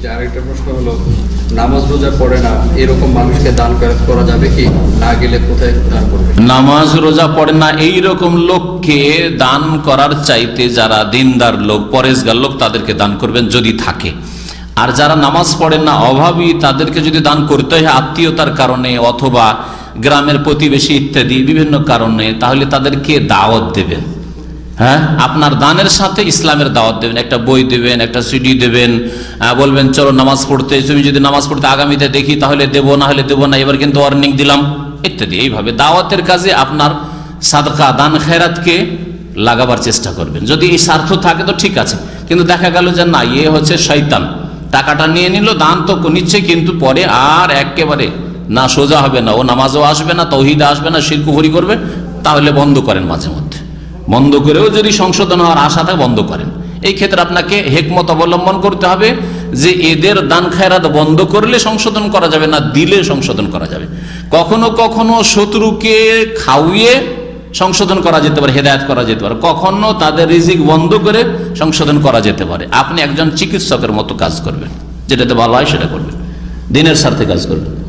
যে আরেকটা প্রশ্ন হলো, নামাজ রোজা পড়ে না, এরকম মানুষকে দান করা যাবে কি? না গেলে কোথায় দান করবে? নামাজ রোজা পড়ে না এই রকম লোককে দান করার চাইতে যারা দিনদার লোক, পরেশগার লোক, তাদেরকে দান করবেন যদি থাকে। আর যারা নামাজ পড়েন না, অভাবী, তাদেরকে যদি দান করতে হয় আত্মীয়তার কারণে অথবা গ্রামের প্রতিবেশী ইত্যাদি বিভিন্ন কারণে, তাহলে তাদেরকে দাওয়াত দেবেন। হ্যাঁ? আপনার দানের সাথে ইসলামের দাওয়াত দেবেন, একটা বই দেবেন, একটা সিডি দেবেন বলবেন, চলো নামাজ পড়তে, তুমি যদি নামাজ পড়তে আগামীতে দেখি, তাহলে দেবো, না হলে দেবো না। এবার কিন্তু ওয়ার্নিং দিলাম, ইত্যাদি। এইভাবে দাওয়াতের কাজে আপনার সাদকা, দান খেরাতকে লাগাবার চেষ্টা করবেন। যদি এই স্বার্থ থাকে তো ঠিক আছে, কিন্তু দেখা গেল যে না ইয়ে হচ্ছে শৈতান টাকাটা নিয়ে নিল, দান তো নিচ্ছে, কিন্তু পরে আর একেবারে না, সোজা হবে না। ও নামাজও আসবে না, তৌহিদা আসবে না, শিরকুফরি করবে, তাহলে বন্ধ করেন মাঝে মধ্যে বন্ধ করেও যদি সংশোধন হওয়ার আশা থাকে, বন্ধ করেন। এই ক্ষেত্রে আপনাকে হেকমত অবলম্বন করতে হবে যে এদের দান খায়রাত বন্ধ করলে সংশোধন করা যাবে না, দিলে সংশোধন করা যাবে। কখনো কখনো শত্রুকে খাওয়িয়ে সংশোধন করা যেতে পারে, হেদায়ত করা যেতে পারে। কখনো তাদের রিজিক বন্ধ করে সংশোধন করা যেতে পারে। আপনি একজন চিকিৎসকের মতো কাজ করবেন। যেটাতে ভালো হয় সেটা করবেন। দিনের স্বার্থে কাজ করবেন।